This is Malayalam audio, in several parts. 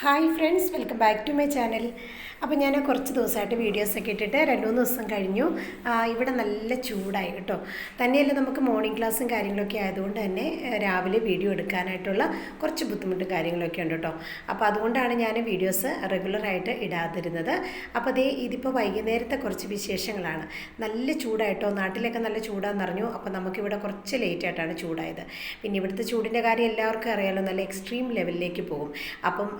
Hi friends welcome back to my channel അപ്പോൾ ഞാൻ കുറച്ച് ദിവസമായിട്ട് വീഡിയോസൊക്കെ ഇട്ടിട്ട് രണ്ട് മൂന്ന് ദിവസം കഴിഞ്ഞു. ഇവിടെ നല്ല ചൂടായി കേട്ടോ. തന്നെയല്ല നമുക്ക് മോർണിംഗ് ക്ലാസ്സും കാര്യങ്ങളൊക്കെ ആയതുകൊണ്ട് തന്നെ രാവിലെ വീഡിയോ എടുക്കാനായിട്ടുള്ള കുറച്ച് ബുദ്ധിമുട്ടും കാര്യങ്ങളൊക്കെ ഉണ്ട് കേട്ടോ. അപ്പോൾ അതുകൊണ്ടാണ് ഞാൻ വീഡിയോസ് റെഗുലറായിട്ട് ഇടാതിരുന്നത്. അപ്പോൾ അതേ ഇതിപ്പോൾ വൈകുന്നേരത്തെ കുറച്ച് വിശേഷങ്ങളാണ്. നല്ല ചൂടായിട്ടോ നാട്ടിലൊക്കെ നല്ല ചൂടാന്ന് അറിഞ്ഞു. അപ്പോൾ നമുക്കിവിടെ കുറച്ച് ലേറ്റായിട്ടാണ് ചൂടായത്. പിന്നെ ഇവിടുത്തെ ചൂടിന്റെ കാര്യം എല്ലാവർക്കും അറിയാലോ നല്ല എക്സ്ട്രീം ലെവലിലേക്ക് പോകും. അപ്പം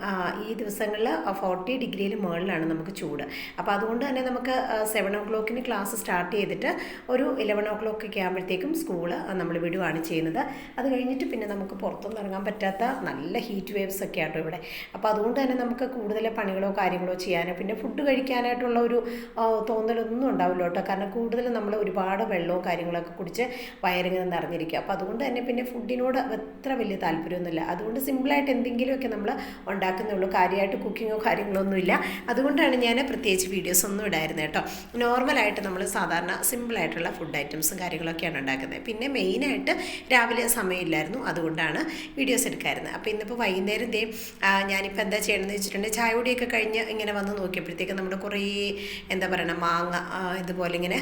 ഈ ദിവസങ്ങളിൽ ഫോർട്ടി ഡിഗ്രിയിൽ മുകളിലാണ് നമുക്ക് ചൂട്. അപ്പോൾ അതുകൊണ്ട് തന്നെ നമുക്ക് സെവൻ ഓ ക്ലോക്കിന് ക്ലാസ് സ്റ്റാർട്ട് ചെയ്തിട്ട് ഒരു ഇലവൻ ഓ ക്ലോക്ക് ഒക്കെ ആകുമ്പോഴത്തേക്കും സ്കൂൾ നമ്മൾ വിടുവാണ് ചെയ്യുന്നത്. അത് കഴിഞ്ഞിട്ട് പിന്നെ നമുക്ക് പുറത്തൊന്നും ഇറങ്ങാൻ പറ്റാത്ത നല്ല ഹീറ്റ് വേവ്സ് ഒക്കെ ആട്ടോ ഇവിടെ. അപ്പോൾ അതുകൊണ്ട് തന്നെ നമുക്ക് കൂടുതൽ പണികളോ കാര്യങ്ങളോ ചെയ്യാനോ പിന്നെ ഫുഡ് കഴിക്കാനായിട്ടുള്ള ഒരു തോന്നലൊന്നും ഉണ്ടാവില്ല കേട്ടോ. കാരണം കൂടുതൽ നമ്മൾ ഒരുപാട് വെള്ളവും കാര്യങ്ങളൊക്കെ കുടിച്ച് വയറിങ്ങനെ നിറഞ്ഞിരിക്കുക. അപ്പോൾ അതുകൊണ്ട് തന്നെ പിന്നെ ഫുഡിനോട് അത്ര വലിയ താല്പര്യമൊന്നുമില്ല. അതുകൊണ്ട് സിമ്പിളായിട്ട് എന്തെങ്കിലുമൊക്കെ നമ്മൾ ഉണ്ടാക്കുന്നുള്ളൂ കാര്യമായിട്ട് കുക്കിങ്ങോ കാര്യങ്ങളോ ഒന്നുമില്ല. അതുകൊണ്ടാണ് ഞാൻ പ്രത്യേകിച്ച് വീഡിയോസ് ഒന്നും ഇടായിരുന്നത് കേട്ടോ. നോർമലായിട്ട് നമ്മൾ സാധാരണ സിമ്പിളായിട്ടുള്ള ഫുഡ് ഐറ്റംസും കാര്യങ്ങളൊക്കെയാണ് ഉണ്ടാക്കുന്നത്. പിന്നെ മെയിനായിട്ട് രാവിലെ സമയമില്ലായിരുന്നു. അതുകൊണ്ടാണ് വീഡിയോസ് എടുക്കാറുന്നത് അപ്പോൾ ഇന്നിപ്പോൾ വൈകുന്നേരം ദേ ഞാനിപ്പോൾ എന്താ ചെയ്യണമെന്ന് വെച്ചിട്ടുണ്ടെങ്കിൽ ചായ കുടിയൊക്കെ കഴിഞ്ഞ് ഇങ്ങനെ വന്ന് നോക്കിയപ്പോഴത്തേക്ക് നമ്മുടെ കുറേ എന്താ പറയുക മാങ്ങ ഇതുപോലെ ഇങ്ങനെ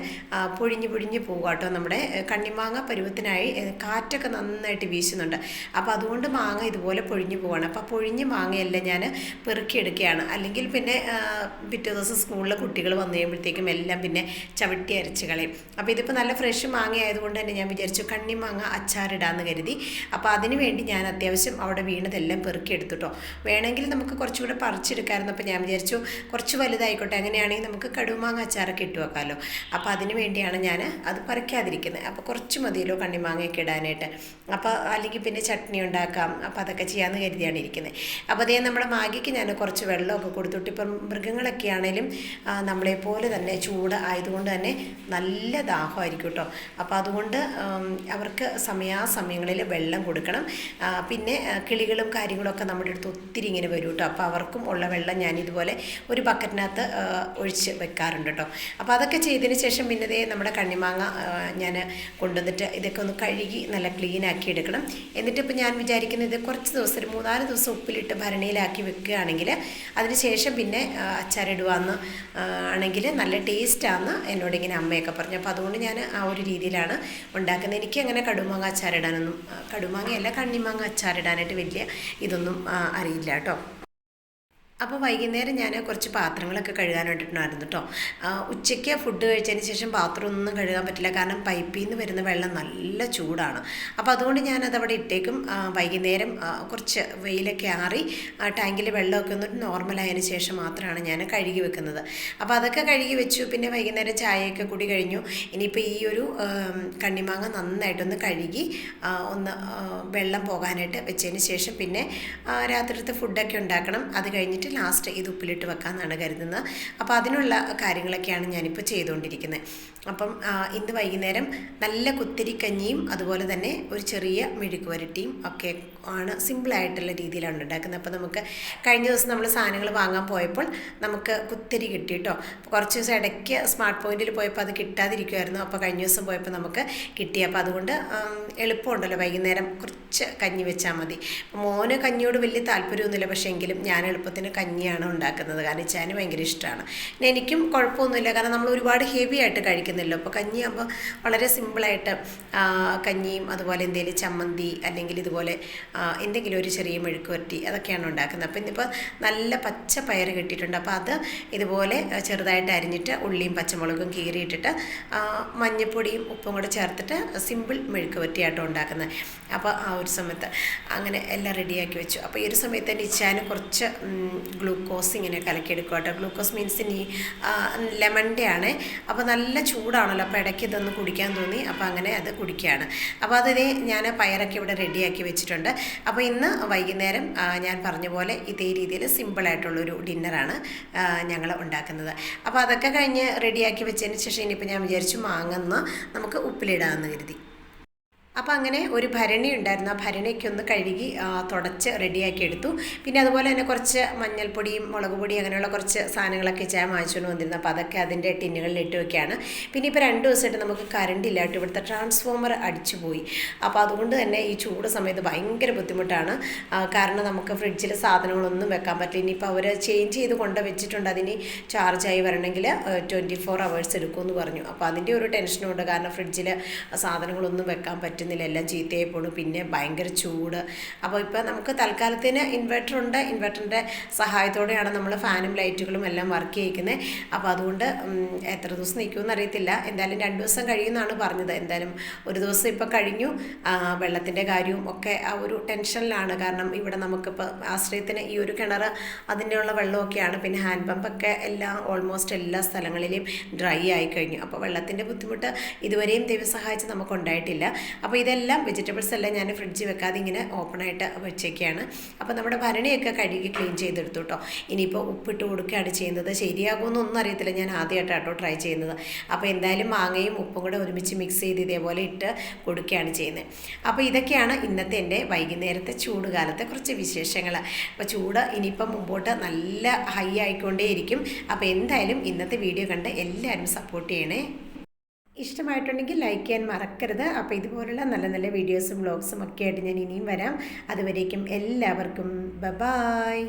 പൊഴിഞ്ഞ് പൊഴിഞ്ഞ് പോകുക കേട്ടോ. നമ്മുടെ കണ്ണിമാങ്ങ പരുവത്തിനായി കാറ്റൊക്കെ നന്നായിട്ട് വീശുന്നുണ്ട്. അപ്പോൾ അതുകൊണ്ട് മാങ്ങ ഇതുപോലെ പൊഴിഞ്ഞ് പോവാണ്. അപ്പോൾ പൊഴിഞ്ഞ് മാങ്ങയെല്ലാം ഞാൻ പെറുക്കിയെടുക്കുകയാണ്. അല്ലെങ്കിൽ പിന്നെ പിറ്റേ ദിവസം സ്കൂളിൽ കുട്ടികൾ വന്നു കഴിയുമ്പോഴത്തേക്കും എല്ലാം പിന്നെ ചവിട്ടി അരച്ച് കളയും. അപ്പോൾ ഇതിപ്പോൾ നല്ല ഫ്രഷ് മാങ്ങ ആയതുകൊണ്ട് തന്നെ ഞാൻ വിചാരിച്ചു കണ്ണിമാങ്ങ അച്ചാറിടാമെന്ന് കരുതി. അപ്പോൾ അതിന് വേണ്ടി ഞാൻ അത്യാവശ്യം അവിടെ വീണതെല്ലാം പെറുക്കിയെടുത്തുട്ടോ. വേണമെങ്കിൽ നമുക്ക് കുറച്ചുകൂടെ പറിച്ചെടുക്കാമായിരുന്നു അപ്പോൾ ഞാൻ വിചാരിച്ചു കുറച്ച് വലുതായിക്കോട്ടെ അങ്ങനെയാണെങ്കിൽ നമുക്ക് കടുമാങ്ങ അച്ചാറൊക്കെ ഇട്ട് വെക്കാമല്ലോ. അപ്പോൾ അതിന് വേണ്ടിയാണ് ഞാൻ അത് പറിക്കാതിരിക്കുന്നത്. അപ്പോൾ കുറച്ച് മതിയല്ലോ കണ്ണിമാങ്ങയൊക്കെ ഇടാനായിട്ട്. അപ്പോൾ അല്ലെങ്കിൽ പിന്നെ ചട്നി ഉണ്ടാക്കാം. അപ്പോൾ അതൊക്കെ ചെയ്യാമെന്ന് കരുതിയാണ് ഇരിക്കുന്നത്. അപ്പോൾ അതേ നമ്മുടെ മാഗിക്ക് ഞാൻ കുറച്ച് വെള്ളമൊക്കെ കൊടുത്തിട്ട് ഇപ്പം മൃഗങ്ങളൊക്കെ ആണെങ്കിലും നമ്മളെ നമ്മളെപ്പോലെ തന്നെ ചൂട് ആയതുകൊണ്ട് തന്നെ നല്ല ദാഹമായിരിക്കും കേട്ടോ. അപ്പോൾ അതുകൊണ്ട് അവർക്ക് സമയാസമയങ്ങളിൽ വെള്ളം കൊടുക്കണം. പിന്നെ കിളികളും കാര്യങ്ങളൊക്കെ നമ്മുടെ അടുത്ത് ഒത്തിരി ഇങ്ങനെ വരും കേട്ടോ. അപ്പോൾ അവർക്കും ഉള്ള വെള്ളം ഞാൻ ഇതുപോലെ ഒരു ബക്കറ്റിനകത്ത് ഒഴിച്ച് വെക്കാറുണ്ട് കേട്ടോ. അപ്പോൾ അതൊക്കെ ചെയ്തതിന് ശേഷം പിന്നെ നമ്മുടെ കണ്ണിമാങ്ങ ഞാൻ കൊണ്ടുവന്നിട്ട് ഇതൊക്കെ ഒന്ന് കഴുകി നല്ല ക്ലീൻ ആക്കി എടുക്കണം. എന്നിട്ട് ഇപ്പോൾ ഞാൻ വിചാരിക്കുന്നത് കുറച്ച് ദിവസം ഒരു മൂന്നാൽ ദിവസം ഉപ്പിലിട്ട് ഭരണിയിലാക്കി വെക്കുകയാണെങ്കിൽ അതിനുശേഷം പിന്നെ ആ, ആണെങ്കിൽ നല്ല ടേസ്റ്റാന്ന് എന്നോട് ഇങ്ങനെ അമ്മയൊക്കെ പറഞ്ഞു. അപ്പോൾ അതുകൊണ്ട് ഞാൻ ആ ഒരു രീതിയിലാണ് ഉണ്ടാക്കുന്നത്. എനിക്ക് അങ്ങനെ കടുമാങ്ങ അച്ചാറിടാനൊന്നും കടുമാങ്ങയല്ല കണ്ണിമാങ്ങ അച്ചാറിടാനായിട്ട് വലിയ ഇതൊന്നും അറിയില്ല കേട്ടോ. അപ്പോൾ വൈകുന്നേരം ഞാൻ കുറച്ച് പാത്രങ്ങളൊക്കെ കഴുകാൻ വേണ്ടിയിട്ടുണ്ടായിരുന്നു കേട്ടോ ഉച്ചയ്ക്ക് ഫുഡ് കഴിച്ചതിന് ശേഷം പാത്രം ഒന്നും കഴുകാൻ പറ്റില്ല. കാരണം പൈപ്പിൽ നിന്ന് വരുന്ന വെള്ളം നല്ല ചൂടാണ്. അപ്പോൾ അതുകൊണ്ട് ഞാനത് അവിടെ ഇട്ടേക്കും. വൈകുന്നേരം കുറച്ച് വെയിലൊക്കെ ആറി ടാങ്കിൽ വെള്ളമൊക്കെ ഒന്ന് നോർമലായതിനു ശേഷം മാത്രമാണ് ഞാൻ കഴുകി വെക്കുന്നത്. അപ്പോൾ അതൊക്കെ കഴുകി വെച്ചു. പിന്നെ വൈകുന്നേരം ചായയൊക്കെ കൂടി കഴിഞ്ഞു. ഇനിയിപ്പോൾ ഈ ഒരു കണ്ണിമാങ്ങ നന്നായിട്ടൊന്ന് കഴുകി ഒന്ന് വെള്ളം പോകാനായിട്ട് വെച്ചതിന് ശേഷം പിന്നെ രാത്രിത്തെ ഫുഡൊക്കെ ഉണ്ടാക്കണം. അത് കഴിഞ്ഞിട്ട് ലാസ്റ്റ് ഇത് ഉപ്പിലിട്ട് വെക്കാമെന്നാണ് കരുതുന്നത്. അപ്പോൾ അതിനുള്ള കാര്യങ്ങളൊക്കെയാണ് ഞാനിപ്പോൾ ചെയ്തുകൊണ്ടിരിക്കുന്നത് അപ്പം ഇന്ന് വൈകുന്നേരം നല്ല കുത്തിരിക്കഞ്ഞിയും അതുപോലെ തന്നെ ഒരു ചെറിയ മെഴുക്ക് വരട്ടിയും ഒക്കെ ആണ് സിമ്പിളായിട്ടുള്ള രീതിയിലാണ് ഉണ്ടാക്കുന്നത്. അപ്പോൾ നമുക്ക് കഴിഞ്ഞ ദിവസം നമ്മൾ സാധനങ്ങൾ വാങ്ങാൻ പോയപ്പോൾ നമുക്ക് കുത്തിരി കിട്ടി കേട്ടോ കുറച്ച് ദിവസം ഇടയ്ക്ക് സ്മാർട്ട് പോയിന്റിൽ പോയപ്പോൾ അത് കിട്ടാതിരിക്കുമായിരുന്നു അപ്പോൾ കഴിഞ്ഞ ദിവസം പോയപ്പോൾ നമുക്ക് കിട്ടി. അപ്പോൾ അതുകൊണ്ട് എളുപ്പമുണ്ടല്ലോ വൈകുന്നേരം കുറച്ച് കഞ്ഞി വെച്ചാൽ മതി. മോന് കഞ്ഞിയോട് വലിയ താല്പര്യമൊന്നുമില്ല. പക്ഷേ എങ്കിലും ഞാൻ എളുപ്പത്തിന് കഞ്ഞിയാണ് ഉണ്ടാക്കുന്നത്. കാരണം ഇച്ചാന് ഭയങ്കര ഇഷ്ടമാണ് പിന്നെ എനിക്കും കുഴപ്പമൊന്നുമില്ല. കാരണം നമ്മൾ ഒരുപാട് ഹെവി ആയിട്ട് കഴിക്കുന്നില്ലല്ലോ. അപ്പോൾ കഞ്ഞിയാകുമ്പോൾ വളരെ സിമ്പിളായിട്ട് കഞ്ഞിയും അതുപോലെ എന്തെങ്കിലും ചമ്മന്തി അല്ലെങ്കിൽ ഇതുപോലെ എന്തെങ്കിലും ഒരു ചെറിയ മെഴുക്ക് വരട്ടി അതൊക്കെയാണ് ഉണ്ടാക്കുന്നത്. അപ്പോൾ ഇന്നിപ്പോൾ നല്ല പച്ച പയർ കിട്ടിയിട്ടുണ്ട്. അപ്പോൾ അത് ഇതുപോലെ ചെറുതായിട്ട് അരിഞ്ഞിട്ട് ഉള്ളിയും പച്ചമുളകും കീറിയിട്ടിട്ട് മഞ്ഞപ്പൊടിയും ഉപ്പും കൂടെ ചേർത്തിട്ട് സിമ്പിൾ മെഴുക്ക് വരട്ടിയായിട്ടോ ഉണ്ടാക്കുന്നത്. അപ്പോൾ ആ ഒരു സമയത്ത് അങ്ങനെ എല്ലാം റെഡിയാക്കി വെച്ചു. അപ്പോൾ ഈ ഒരു സമയത്ത് എന്റെ ഇച്ചാന് കുറച്ച് ഗ്ലൂക്കോസ് ഇങ്ങനെ കലക്കിയെടുക്കുക കേട്ടോ ഗ്ലൂക്കോസ് മീൻസ് ഇനി ലെമണിന്റെ ആണ്. അപ്പോൾ നല്ല ചൂടാണല്ലോ. അപ്പോൾ ഇടയ്ക്ക് ഇതൊന്ന് കുടിക്കാൻ തോന്നി. അപ്പോൾ അങ്ങനെ അത് കുടിക്കുകയാണ്. അപ്പോൾ അതിന് ഞാൻ പയറൊക്കെ ഇവിടെ റെഡിയാക്കി വെച്ചിട്ടുണ്ട്. അപ്പോൾ ഇന്ന് വൈകുന്നേരം ഞാൻ പറഞ്ഞ പോലെ ഇതേ രീതിയിൽ സിമ്പിളായിട്ടുള്ളൊരു ഡിന്നറാണ് ഞങ്ങൾ ഉണ്ടാക്കുന്നത്. അപ്പോൾ അതൊക്കെ കഴിഞ്ഞ് റെഡിയാക്കി വെച്ചതിന് ശേഷം ഇനിയിപ്പോൾ ഞാൻ വിചാരിച്ചു മാങ്ങന്ന് നമുക്ക് ഉപ്പിലിടാമെന്ന് കരുതി. അപ്പോൾ അങ്ങനെ ഒരു ഭരണി ഉണ്ടായിരുന്നു. ആ ഭരണിയൊക്കെ ഒന്ന് കഴുകി തുടച്ച് റെഡിയാക്കി എടുത്തു. പിന്നെ അതുപോലെ തന്നെ കുറച്ച് മഞ്ഞൾപ്പൊടിയും മുളക് പൊടിയും അങ്ങനെയുള്ള കുറച്ച് സാധനങ്ങളൊക്കെ ചായ വാങ്ങിച്ചുകൊണ്ട് വന്നിരുന്നു. അപ്പോൾ അതൊക്കെ അതിന്റെ ടിന്നുകളിൽ ഇട്ട് വെക്കുകയാണ് പിന്നെ ഇപ്പോൾ രണ്ട് ദിവസമായിട്ട് നമുക്ക് കറണ്ട് ഇല്ലാട്ട് ഇവിടുത്തെ ട്രാൻസ്ഫോമർ അടിച്ചു പോയി. അപ്പോൾ അതുകൊണ്ട് തന്നെ ഈ ചൂട് സമയത്ത് ഭയങ്കര ബുദ്ധിമുട്ടാണ്. കാരണം നമുക്ക് ഫ്രിഡ്ജിൽ സാധനങ്ങളൊന്നും വെക്കാൻ പറ്റില്ല. ഇനിയിപ്പോൾ അവർ ചേഞ്ച് ചെയ്ത് കൊണ്ട് വെച്ചിട്ടുണ്ട്. അതിന് ചാർജായി വരണമെങ്കിൽ ട്വന്റി ഫോർ അവേഴ്സ് എടുക്കുമെന്ന് പറഞ്ഞു. അപ്പോൾ അതിന്റെ ഒരു ടെൻഷനുണ്ട് കാരണം ഫ്രിഡ്ജിൽ സാധനങ്ങളൊന്നും വെക്കാൻ പറ്റുന്നില്ല എല്ലാം ചീത്തയായി പോണു പിന്നെ ഭയങ്കര ചൂട്. അപ്പോൾ ഇപ്പോൾ നമുക്ക് തൽക്കാലത്തിന് ഇൻവെർട്ടറുണ്ട് ഇൻവെർട്ടറിന്റെ സഹായത്തോടെയാണ് നമ്മൾ ഫാനും ലൈറ്റുകളും എല്ലാം വർക്ക് ചെയ്യിക്കുന്നത് അപ്പോൾ അതുകൊണ്ട് എത്ര ദിവസം നിൽക്കുമെന്ന് അറിയത്തില്ല. എന്തായാലും രണ്ട് ദിവസം കഴിയുമെന്നാണ് പറഞ്ഞത്. എന്തായാലും ഒരു ദിവസം ഇപ്പോൾ കഴിഞ്ഞു. വെള്ളത്തിന്റെ കാര്യവും ഒക്കെ ആ ഒരു ടെൻഷനിലാണ്. കാരണം ഇവിടെ നമുക്കിപ്പോൾ ആശ്രയത്തിന് ഈ ഒരു കിണർ അതിന്റെയുള്ള വെള്ളമൊക്കെയാണ്. പിന്നെ ഹാൻഡ് പമ്പൊക്കെ എല്ലാം ഓൾമോസ്റ്റ് എല്ലാ സ്ഥലങ്ങളിലും ഡ്രൈ ആയി കഴിഞ്ഞു. അപ്പോൾ വെള്ളത്തിന്റെ ബുദ്ധിമുട്ട് ഇതുവരെയും ദൈവം സഹായിച്ച് നമുക്ക് ഉണ്ടായിട്ടില്ല അപ്പോൾ ഇതെല്ലാം വെജിറ്റബിൾസ് എല്ലാം ഞാൻ ഫ്രിഡ്ജിൽ വെക്കാതെ ഇങ്ങനെ ഓപ്പണായിട്ട് വെച്ചേക്കാണ്. അപ്പോൾ നമ്മുടെ ഭരണിയൊക്കെ കഴുകി ക്ലീൻ ചെയ്തെടുത്തു കേട്ടോ. ഇനിയിപ്പോൾ ഉപ്പിട്ട് കൊടുക്കുകയാണ് ചെയ്യുന്നത്. ശരിയാകുമെന്ന് ഒന്നും അറിയത്തില്ല. ഞാൻ ആദ്യമായിട്ടാണ് കേട്ടോ ട്രൈ ചെയ്യുന്നത്. അപ്പോൾ എന്തായാലും മാങ്ങയും ഉപ്പും കൂടെ ഒരുമിച്ച് മിക്സ് ചെയ്ത് ഇതേപോലെ ഇട്ട് കൊടുക്കുകയാണ് ചെയ്യുന്നത്. അപ്പോൾ ഇതൊക്കെയാണ് ഇന്നത്തെ എന്റെ വൈകുന്നേരത്തെ ചൂട് കാലത്തെ കുറച്ച് വിശേഷങ്ങൾ. അപ്പോൾ ചൂട് ഇനിയിപ്പം മുമ്പോട്ട് നല്ല ഹൈ ആയിക്കൊണ്ടേയിരിക്കും. അപ്പോൾ എന്തായാലും ഇന്നത്തെ വീഡിയോ കണ്ട് എല്ലാവരും സപ്പോർട്ട് ചെയ്യണേ. ഇഷ്ടമായിട്ടുണ്ടെങ്കിൽ ലൈക്ക് ചെയ്യാൻ മറക്കരുത്. അപ്പോൾ ഇതുപോലുള്ള നല്ല നല്ല വീഡിയോസും വ്ളോഗ്സും ഒക്കെ ആയിട്ട് ഞാൻ ഇനിയും വരാം. അതുവരേക്കും എല്ലാവർക്കും ബ ബായ്